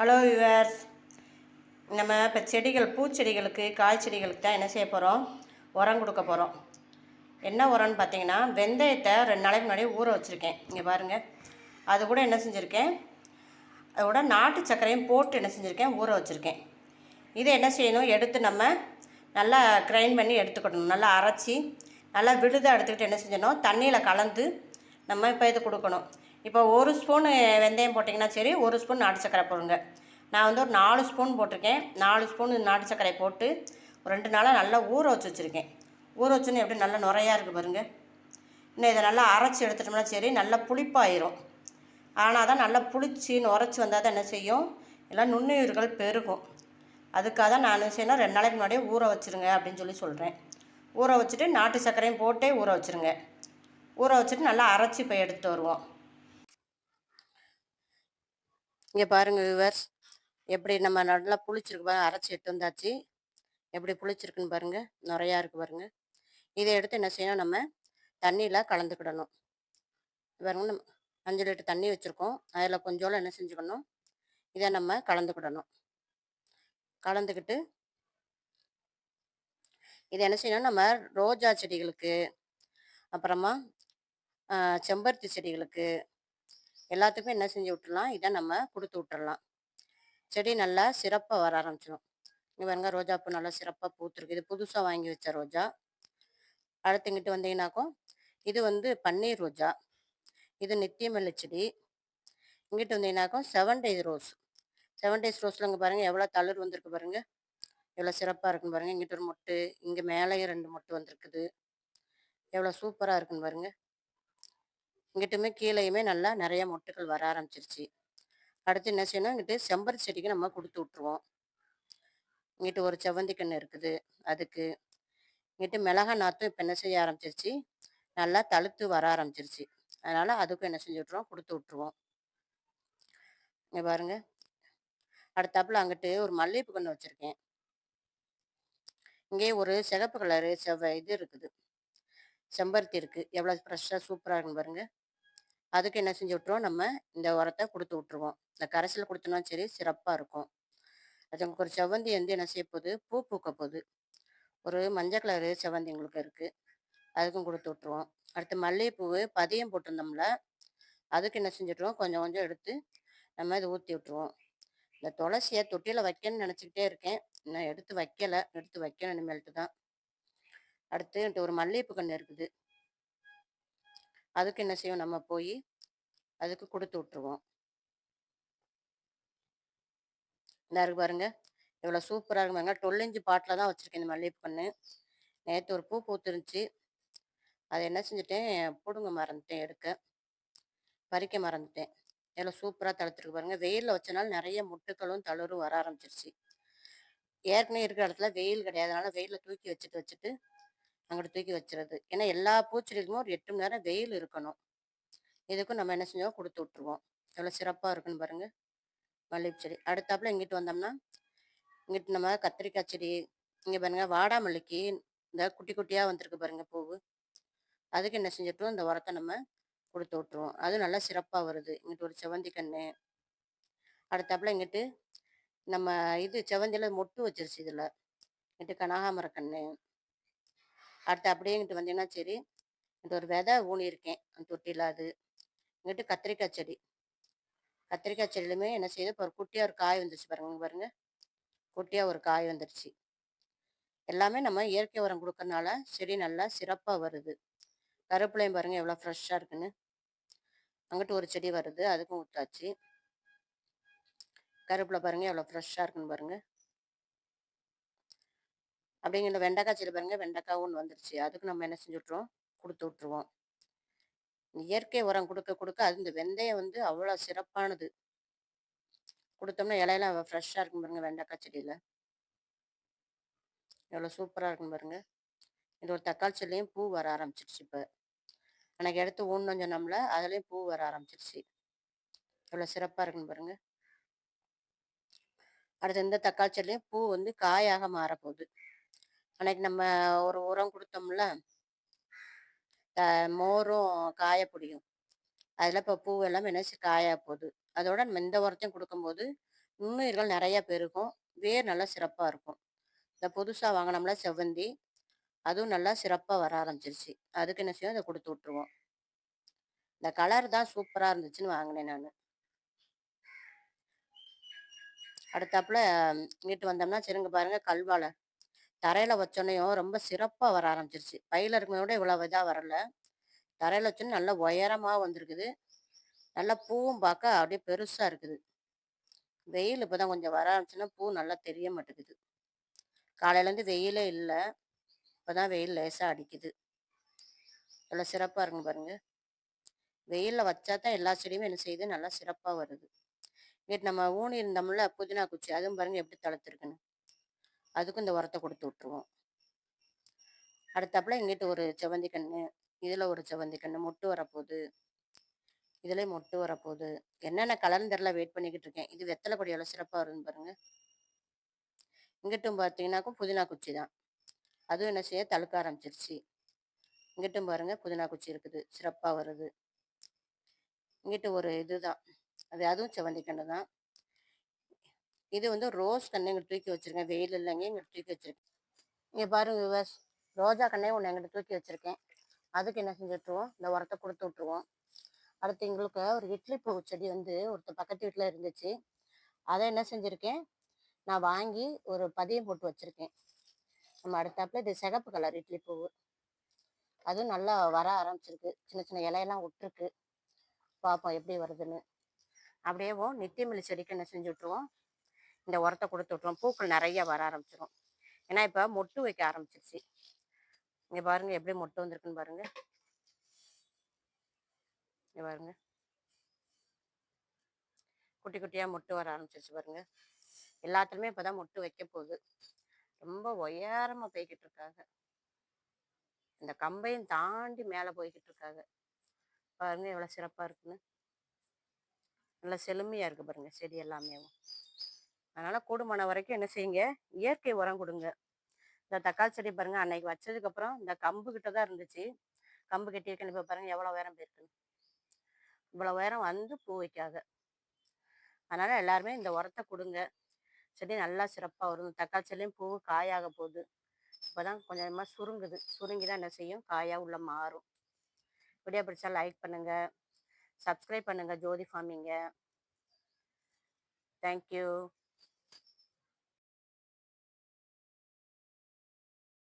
Hello viewers நம்ம இப்போ செடிகள் பூச்செடிகளுக்கு காய் செடிகளுக்கு தான் என்ன செய்ய போகிறோம் உரம் கொடுக்க போகிறோம் என்ன உரம்னு பார்த்தீங்கன்னா வெந்தயத்தை ரெண்டு நாளைக்கு முன்னாடி ஊற வச்சுருக்கேன். இங்கே பாருங்கள் அது கூட என்ன செஞ்சுருக்கேன்? அதோட நாட்டு சர்க்கரையும் போட்டு என்ன செஞ்சுருக்கேன்? ஊற வச்சுருக்கேன். இதை என்ன செய்யணும்? எடுத்து நம்ம நல்லா கிரைண்ட் பண்ணி எடுத்துக்கணும். நல்லா அரைச்சி நல்லா விடுதாக எடுத்துக்கிட்டு என்ன செஞ்சணும் தண்ணியில் கலந்து நம்ம இப்போ இது கொடுக்கணும். இப்போ ஒரு ஸ்பூனு வெந்தயம் போட்டிங்கன்னா சரி ஒரு ஸ்பூன் நாட்டு சர்க்கரை போடுங்க. நான் வந்து ஒரு நாலு ஸ்பூன் போட்டிருக்கேன். நாலு ஸ்பூன் நாட்டு சர்க்கரை போட்டு ஒரு ரெண்டு நாளாக நல்லா ஊற வச்சு வச்சுருக்கேன். ஊற வச்சுன்னு எப்படி நல்லா நுறையா இருக்குது பாருங்கள் இன்னும் இதை நல்லா அரைச்சி எடுத்துட்டோம்னா சரி நல்லா புளிப்பாயிரும். ஆனால் தான் நல்லா புளிச்சு நுரைச்சி வந்தால் தான் என்ன செய்யும்? எல்லாம் நுண்ணுயிர்கள் பெருகும். அதுக்காக தான் நான் செய்யணும்? ரெண்டு நாளைக்கு முன்னாடியே ஊற வச்சுருங்க அப்படின்னு சொல்லி சொல்கிறேன் ஊற வச்சுட்டு நாட்டு சர்க்கரையும் போட்டே ஊற வச்சுருங்க. ஊற வச்சுட்டு நல்லா அரைச்சி போய் எடுத்துகிட்டு வருவோம். இங்கே பாருங்கள் வியூவர்ஸ். எப்படி நம்ம நல்லா புளிச்சிருக்கு பாருங்க அரைச்சி எடுத்து வந்தாச்சு. எப்படி புளிச்சிருக்குன்னு பாருங்கள் நிறையா இருக்குது பாருங்கள் இதை எடுத்து என்ன செய்யணும் நம்ம தண்ணியில் கலந்துக்கிடணும். பாருங்க நம்ம அஞ்சு லிட்டர் தண்ணி வச்சுருக்கோம். அதில் கொஞ்சோளம் என்ன செஞ்சுக்கணும் இதை நம்ம கலந்துக்கிடணும். கலந்துக்கிட்டு இதை என்ன செய்யணும் நம்ம ரோஜா செடிகளுக்கு அப்புறமா செம்பருத்தி செடிகளுக்கு எல்லாத்துக்குமே என்ன செஞ்சு விட்டுறலாம் இதை நம்ம கொடுத்து விட்டுறலாம். செடி நல்லா சிறப்பாக வர ஆரம்பிச்சிடும். இங்கே பாருங்க ரோஜா பூ நல்லா சிறப்பாக பூத்துருக்கு. இது புதுசாக வாங்கி வச்ச ரோஜா. அடுத்து இங்கிட்டு வந்தீங்கன்னாக்கும் இது வந்து பன்னீர் ரோஜா. இது நித்தியமல்லி செடி. இங்கிட்டு வந்தீங்கன்னாக்கும் seven days rose. Seven days ரோஸில் இங்கே பாருங்கள் எவ்வளோ தளிர் வந்திருக்கு பாருங்கள் எவ்வளோ சிறப்பாக இருக்குன்னு பாருங்கள் இங்கிட்டு ஒரு மொட்டு இங்கே மேலேயும் ரெண்டு மொட்டு வந்திருக்குது. எவ்வளோ சூப்பராக இருக்குன்னு பாருங்கள் இங்கிட்டுமே கீழேயுமே நல்லா நிறைய மொட்டுகள் வர ஆரம்பிச்சிருச்சு. அடுத்து என்ன செய்யணும்? இங்கிட்டு செம்பருத்தி செடிக்கு நம்ம கொடுத்து விட்ருவோம் இங்கிட்டு ஒரு செவ்வந்தி கன்று இருக்குது. அதுக்கு இங்கிட்டு மிளகா நாற்றும் இப்போ என்ன செய்ய ஆரம்பிச்சிருச்சு? நல்லா தழுத்து வர ஆரம்பிச்சிருச்சு. அதனால அதுக்கும் என்ன செஞ்சு விட்ருவோம் கொடுத்து விட்ருவோம் இங்கே பாருங்க. அடுத்தாப்புல அங்கிட்டு ஒரு மல்லிகைப்பூ கன்று வச்சுருக்கேன். இங்கே ஒரு சிகப்பு கலரு செவ்வ இது இருக்குது. செம்பருத்தி இருக்குது எவ்வளோ ஃப்ரெஷ்ஷாக சூப்பராக இருக்குன்னு பாருங்கள் அதுக்கு என்ன செஞ்சு விட்ருவோம் நம்ம இந்த உரத்தை கொடுத்து விட்ருவோம் இந்த கரைசல் கொடுத்தோம்னா சரி சிறப்பாக இருக்கும். அது உங்களுக்கு ஒரு செவ்வந்தி வந்து என்ன செய்ய போகுது? பூ பூக்க போகுது. ஒரு மஞ்சள் கலரு செவ்வந்தி உங்களுக்கு இருக்குது அதுக்கும் கொடுத்து விட்ருவோம் அடுத்து மல்லிகைப்பூ பதியம் போட்டிருந்தோம்ல அதுக்கு என்ன செஞ்சுட்ருவோம் கொஞ்சம் கொஞ்சம் எடுத்து நம்ம இதை ஊற்றி விட்ருவோம் இந்த துளசியை தொட்டியில் வைக்கணும்னு நினச்சிக்கிட்டே இருக்கேன். இன்னும் எடுத்து வைக்கலை. எடுத்து வைக்கணும் இனிமேல்ட்டு தான். அடுத்து என்கிட்ட ஒரு மல்லிகைப்பூ கன்று இருக்குது. அதுக்கு என்ன செய்வோம்? நம்ம போய் அதுக்கு கொடுத்து விட்ருவோம் இந்த இருக்கு பாருங்க. இவ்வளோ சூப்பராக இருக்கு பாருங்க டொல்லிஞ்சு பாட்டில் தான் வச்சுருக்கேன் இந்த மல்லிகை பண்ணு. நேற்று ஒரு பூ பூத்துருந்துச்சு. அதை என்ன செஞ்சுட்டேன்? பிடுங்க மறந்துட்டேன் எடுக்க. பறிக்க மறந்துட்டேன். எவ்வளோ சூப்பராக தளர்த்துருக்கு பாருங்க. வெயிலில் வச்சனால நிறைய முட்டுக்களும் தளரும் வர ஆரம்பிச்சிருச்சு. ஏற்கனவே இருக்கிற இடத்துல வெயில் கிடையாதுனால வெயிலில் தூக்கி வச்சுட்டு வச்சுட்டு அங்கிட்டு தூக்கி வச்சுருது ஏன்னா எல்லா பூச்செடிக்குமே ஒரு எட்டு மணி நேரம் வெயில் இருக்கணும். இதுக்கும் நம்ம என்ன செஞ்சோம்? கொடுத்து விட்ருவோம் எவ்வளோ சிறப்பாக இருக்குன்னு பாருங்கள் மல்லிகைப்பூ செடி. அடுத்தாப்புல இங்கிட்டு வந்தோம்னா இங்கிட்டு நம்ம கத்திரிக்காய் செடி இங்கே பாருங்க வாடாமல்லிக்கு இந்த குட்டி குட்டியாக வந்திருக்கு பாருங்க பூவு. அதுக்கு என்ன செஞ்சுட்டோம்? இந்த உரத்தை நம்ம கொடுத்து விட்ருவோம் அது நல்லா சிறப்பாக வருது. இங்கிட்டு ஒரு செவந்தி கன்று அடுத்தாப்புல இங்கிட்டு நம்ம இது செவந்தியில் மொட்டு வச்சிருச்சு இதில். இங்கிட்டு கனகாமர கன்று அடுத்து அப்படியே இங்கிட்டு வந்தீங்கன்னா சரி இந்த ஒரு விதை ஊனியிருக்கேன் அந்த தொட்டியில் அது. இங்கிட்டு கத்திரிக்காய் செடி. கத்திரிக்காய் செடியிலுமே என்ன செய்யுது இப்போ ஒரு குட்டியாக ஒரு காய் வந்துருச்சு பாருங்க பாருங்க. குட்டியாக ஒரு காய் வந்துருச்சு. எல்லாமே நம்ம இயற்கை உரம் கொடுக்கறனால செடி நல்லா சிறப்பாக வருது. கருப்புலையும் பாருங்க எவ்வளோ ஃப்ரெஷ்ஷாக இருக்குன்னு. அங்கிட்டு ஒரு செடி வருது அதுக்கும் ஊற்றாச்சு கருப்பில் பாருங்க எவ்வளோ ஃப்ரெஷ்ஷாக இருக்குன்னு பாருங்க. அப்படிங்கிற வெண்டைக்காய் செடி பாருங்க வெண்டைக்காய் ஒன்று வந்துருச்சு. அதுக்கு நம்ம என்ன செஞ்சு விட்ருவோம் கொடுத்து விட்ருவோம் இயற்கை உரம் கொடுக்க கொடுக்க அது இந்த வெந்தயம் வந்து அவ்வளோ சிறப்பானது. கொடுத்தோம்னா இலையெல்லாம் ஃப்ரெஷ்ஷாக இருக்கும் பாருங்க வெண்டைக்காய் செடியில். எவ்வளோ சூப்பராக இருக்கும் பாருங்க. இது ஒரு தக்காளி செடியிலையும் பூ வர ஆரம்பிச்சிருச்சு இப்போ. அன்னைக்கு எடுத்து ஊன்னு சொன்னோம்ல அதுலேயும் பூ வர ஆரம்பிச்சிருச்சு. எவ்வளோ சிறப்பாக இருக்குன்னு பாருங்க. அடுத்து இந்த தக்காளி செடியிலையும் பூ வந்து காயாக மாறப்போகுது. அன்னைக்கு நம்ம ஒரு உரம் கொடுத்தோம்ல மோரும் மோரும் காயப்பொடியும். அதில் இப்போ பூ எல்லாம் என்ன காயா போகுது அதோட நம்ம இந்த உரத்தையும் கொடுக்கும்போது நுண்ணுயிர்கள் நிறையா பெருகும். வேர் நல்லா சிறப்பாக இருக்கும். இந்த புதுசாக வாங்கினோம்ல செவ்வந்தி அதுவும் நல்லா சிறப்பாக வர ஆரம்பிச்சிருச்சு. அதுக்கு என்ன செய்யும் அதை கொடுத்து விட்ருவோம் இந்த கலர் தான் சூப்பராக இருந்துச்சுன்னு வாங்கினேன் நான். அடுத்தாப்புல வீட்டு வந்தோம்னா சரிங்க பாருங்கள் கல்வாழை தரையில் வச்சோன்னையும் ரொம்ப சிறப்பாக வர ஆரம்பிச்சிருச்சு. பையில் இருக்கிறத விட இவ்வளோ இதாக வரல. தரையில் வச்சோன்னே நல்லா உயரமாக வந்திருக்குது. நல்லா பூவும் பார்க்க அப்படியே பெருசாக இருக்குது. வெயில் இப்போ தான் கொஞ்சம் வர ஆரம்பிச்சுன்னா பூ நல்லா தெரிய மாட்டேங்குது. காலையிலேருந்து வெயிலே இல்லை. இப்போ தான் வெயில் லேசாக அடிக்குது. நல்லா சிறப்பாக இருக்குங்க பாருங்க. வெயிலில் வச்சா தான் எல்லா செடியுமே என்ன செய்யுது? நல்லா சிறப்பாக வருது. நேற்று நம்ம ஊனி இருந்தோம்ல புதினா குச்சி அதுவும் பாருங்க எப்படி தளர்த்துருக்குன்னு. அதுக்கும் இந்த உரத்தை கொடுத்து விட்ருவோம் அடுத்தாப்புல இங்கிட்டு ஒரு செவந்தி கன்று இதில் ஒரு செவந்தி கன்று மொட்டு வரப்போகுது. இதுலேயும் மொட்டு வரப்போகுது. என்னென்ன கலர்னு தெரில வெயிட் பண்ணிக்கிட்டு இருக்கேன். இது வெத்தலை கொடி எவ்வளோ சிறப்பாக வருதுன்னு பாருங்க. இங்கிட்டும் பார்த்தீங்கன்னாக்கும் புதினா குச்சி தான். அதுவும் என்ன செய்ய தழுக்க ஆரம்பிச்சிருச்சு. இங்கிட்டும் பாருங்க புதினா குச்சி இருக்குது. சிறப்பாக வருது. இங்கிட்டு ஒரு இதுதான் அது அதுவும் செவந்தி கன்று தான். இது வந்து ரோஸ் கண்ணை இங்கே தூக்கி வச்சுருக்கேன். வெயில் இல்லைங்க இங்கிட்டு தூக்கி வச்சுருக்கேன். இங்கே பாருங்க விவாஸ் ரோஜா கண்ணை ஒன்று எங்கிட்ட தூக்கி வச்சுருக்கேன். அதுக்கு என்ன செஞ்சு விட்ருவோம் இந்த உரத்தை கொடுத்து விட்ருவோம் அடுத்து எங்களுக்கு ஒரு இட்லி பூ செடி வந்து ஒருத்தர் பக்கத்து வீட்டில் இருந்துச்சு. அதை என்ன செஞ்சுருக்கேன்? நான் வாங்கி ஒரு பதியம் போட்டு வச்சுருக்கேன். நம்ம அடுத்தாப்புல இது சிகப்பு கலர் இட்லி பூ. அதுவும் நல்லா வர ஆரம்பிச்சிருக்கு. சின்ன சின்ன இலையெல்லாம் விட்டுருக்கு. பார்ப்போம் எப்படி வருதுன்னு. அப்படியேவும் நித்தியமல்லி செடிக்கு என்ன செஞ்சு விட்ருவோம் இந்த உரத்தை கொடுத்து விட்ருவோம் பூக்கள் நிறைய வர ஆரம்பிச்சிடும் ஏன்னா இப்போ மொட்டு வைக்க ஆரம்பிச்சிருச்சு. இங்கே பாருங்க எப்படி மொட்டு வந்திருக்குன்னு பாருங்க. இங்கே பாருங்க. குட்டி குட்டியாக மொட்டு வர ஆரம்பிச்சிருச்சு பாருங்க. எல்லாத்துலேயுமே இப்போ தான் மொட்டு வைக்க போகுது. ரொம்ப உயரமாக போய்கிட்டு இருக்காங்க. இந்த கம்பையும் தாண்டி மேலே போய்கிட்டு இருக்காங்க. பாருங்க எவ்வளோ சிறப்பாக இருக்குன்னு. நல்லா செழுமையாக இருக்குது பாருங்க செடி எல்லாமே. அதனால் கூடுமான வரைக்கும் என்ன செய்யுங்க? இயற்கை உரம் கொடுங்க. இந்த தக்காளி செடி பாருங்க அன்னைக்கு வச்சதுக்கப்புறம் இந்த கம்பு கிட்ட தான் இருந்துச்சு. கம்பு கட்டியிருக்கேன் இப்போ பாருங்க எவ்வளோ உயரம் போயிருக்குன்னு இவ்வளோ உயரம் வந்து பூ வைக்காத அதனால் எல்லாருமே இந்த உரத்தை கொடுங்க. செடி நல்லா சிறப்பாக வரும். தக்காளி செடியும் பூ காயாக போகுது. இப்போ தான் கொஞ்சமாக சுருங்குது. சுருங்கி தான் என்ன செய்யும்? காயாக உள்ள மாறும். வீடியோ பிடிச்சா லைக் பண்ணுங்கள் சப்ஸ்கிரைப் பண்ணுங்கள் ஜோதி ஃபார்மிங்க தேங்க்யூ